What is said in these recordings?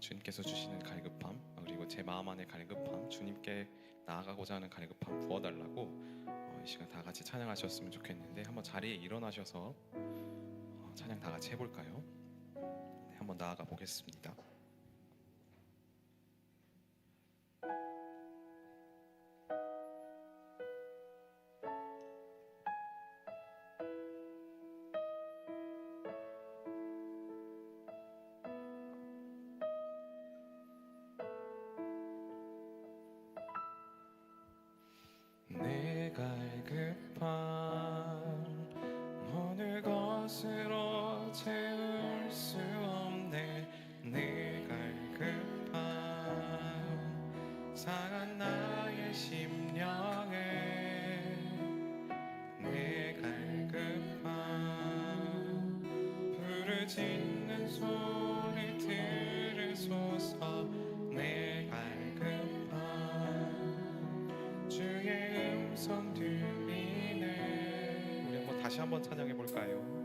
주님께서 주시는 갈급함 그리고 제 마음 안의 갈급함 주님께 나아가고자 하는 갈급함 부어달라고 어, 이 시간 다 같이 찬양하셨으면 좋겠는데 한번 자리에 일어나셔서 어, 찬양 다 같이 해볼까요? 네, 한번 나아가 보겠습니다. 다시 한번 찬양해 볼까요?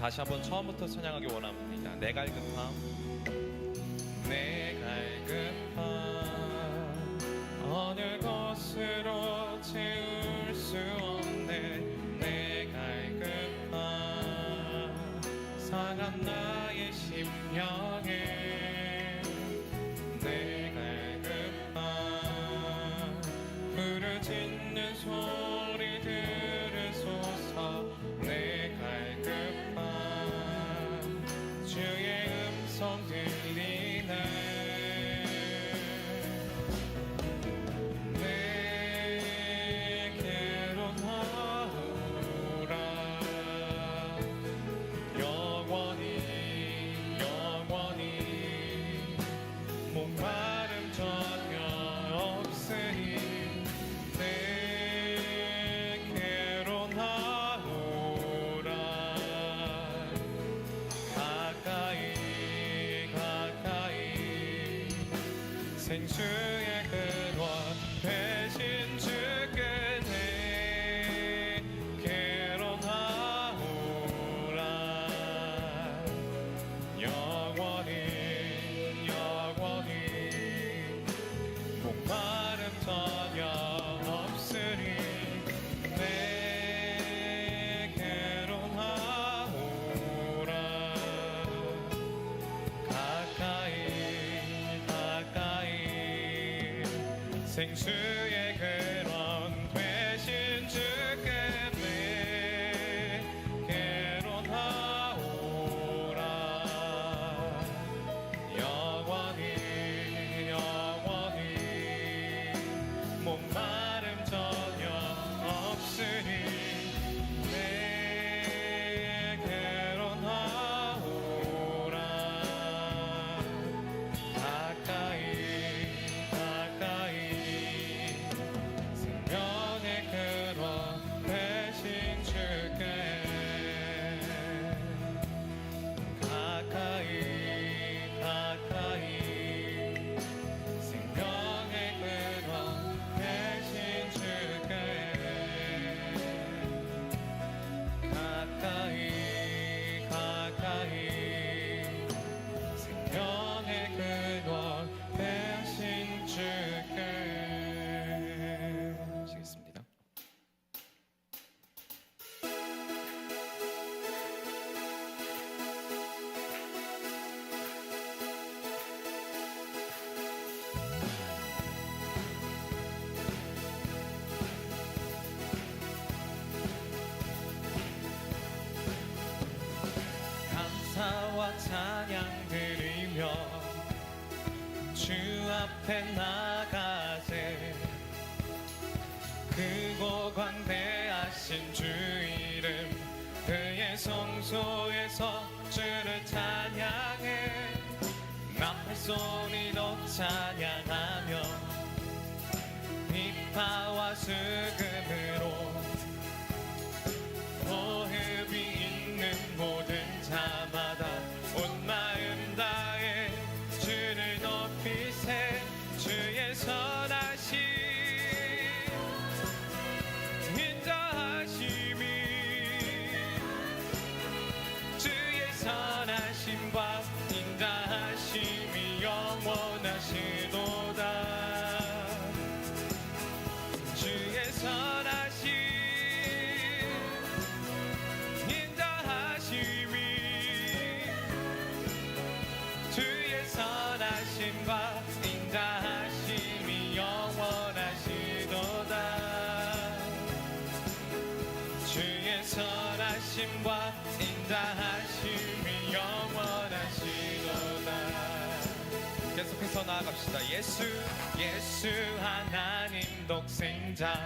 다시 한번 처음부터 찬양하기 원합니다. 내 갈급함, 내 갈급함, 어느 것으로 채울 수 sing soon. 성소에서 주를 찬양해. 나의 소리로 찬양하며 비파와 수금으 인 나아갑시다. 예수 예수 하나님 독생자.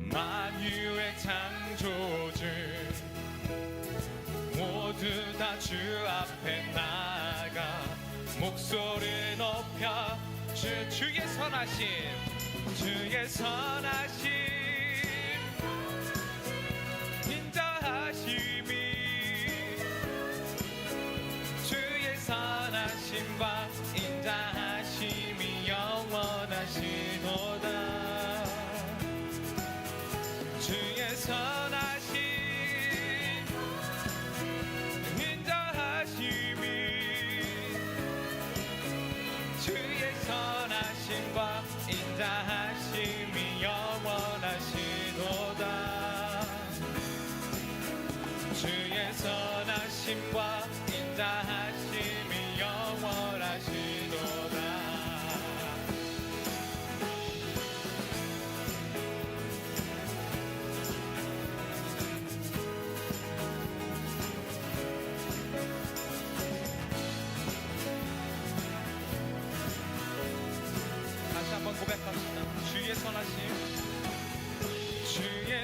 만유의 창조주. 모두 다 주 앞에 나가 목소리 높여 주 주의 선하심 주의 선하심 선하심과 인자하심이 영원하시도다. 주의 선하심과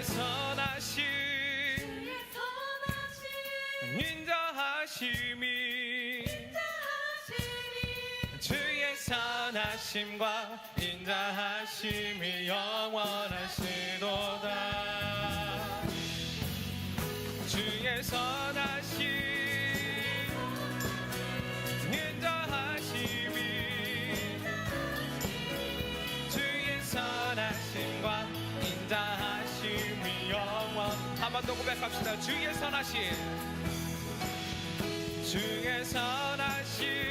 선하심. 인자하심이. 주의 선하심과 인자하심이 영원하시도다. 주의 선하 고백합시다. 주의 선하심 주의 선하심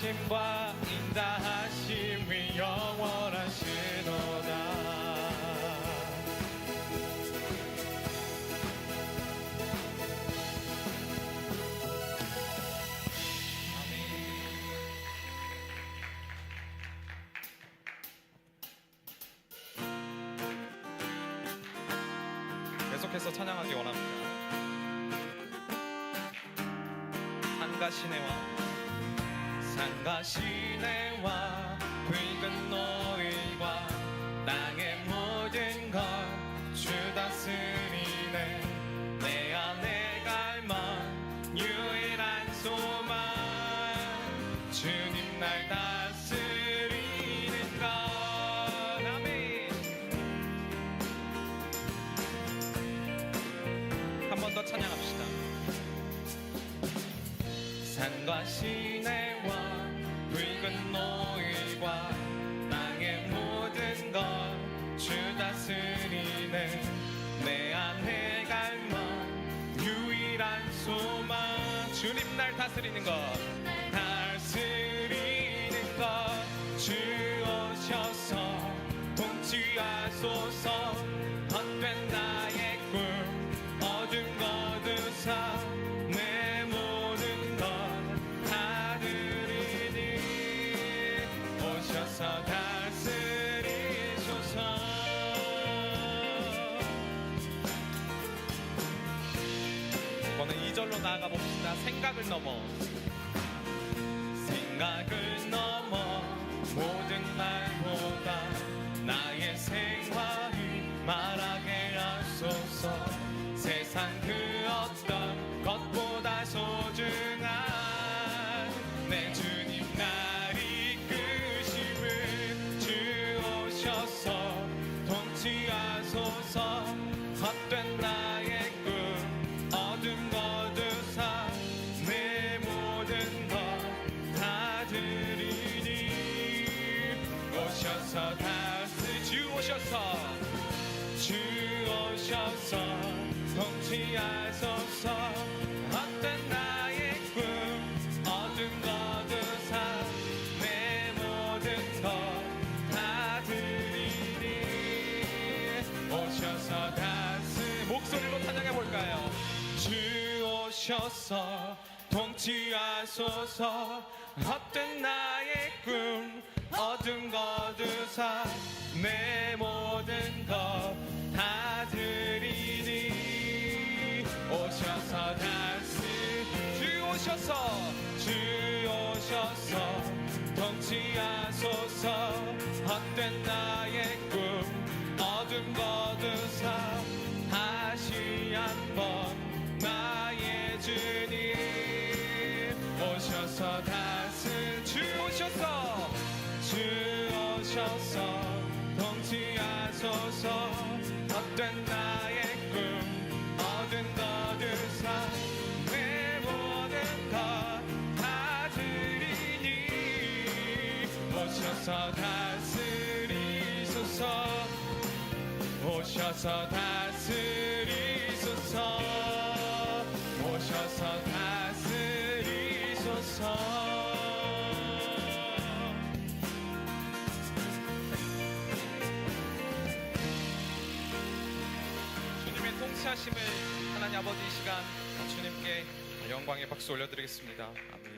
선하심과 인자하심이 영원하시도다 계속해서 찬양하기 원합니다. 산과 시내와 산과 시 다스리는 것 통치하소서 헛된 나 주님의 통치하심을 하나님 아버지 이 시간 주님께 영광의 박수 올려드리겠습니다. 아멘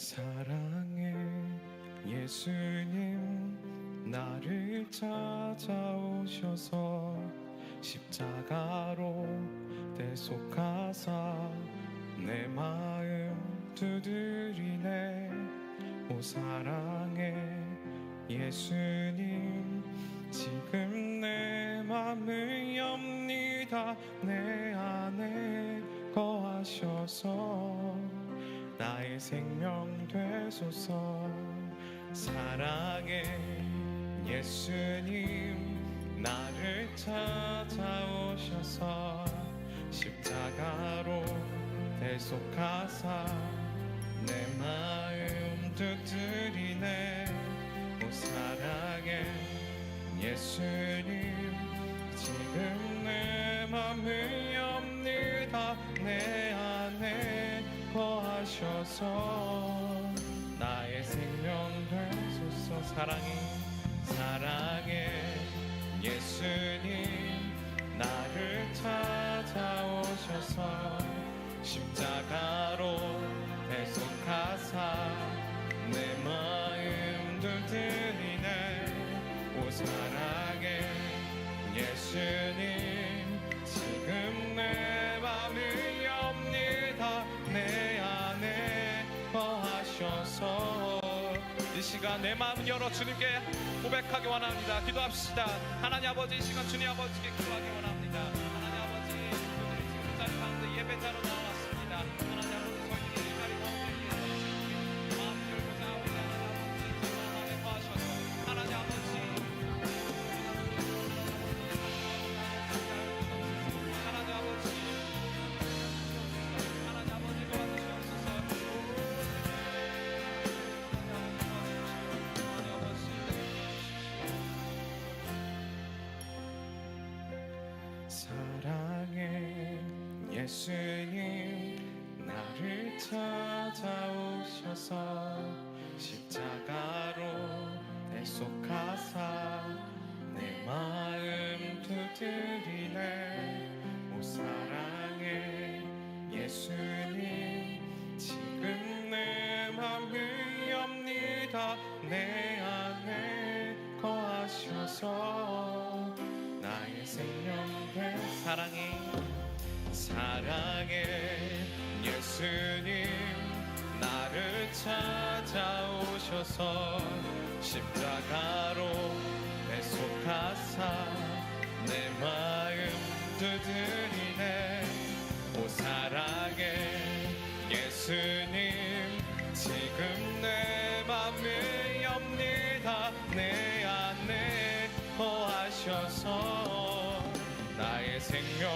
사랑해 예수님 나를 찾아오셔서 십자가로 대속하사 내 마음 두드리네. 오 사랑해 예수님 지금 내 맘을 엽니다. 내 안에 거하셔서 나의 생명 되소서. 사랑해 예수님 나를 찾아오셔서 십자가로 대속하사 내 마음 두드리네. 오 사랑해 예수님 지금 내 맘을 엽니다. 내 안에 거 하셔서 나의 생명 되소서. 사랑해 사랑해. 예수님 나를 찾아오 열어 주님께 고백하기 원합니다. 기도합시다. 하나님 아버지 이 시간 주님 아버지께 기도하기 원합니다 찾아오셔서 십자가로 내 속하사 내 마음 두드리 오셔서. 십자가로 내 속하사 내 마음 두드리네. 오 사랑의 예수님 지금 내 맘을 엽니다. 내 안에 거하셔서 나의 생명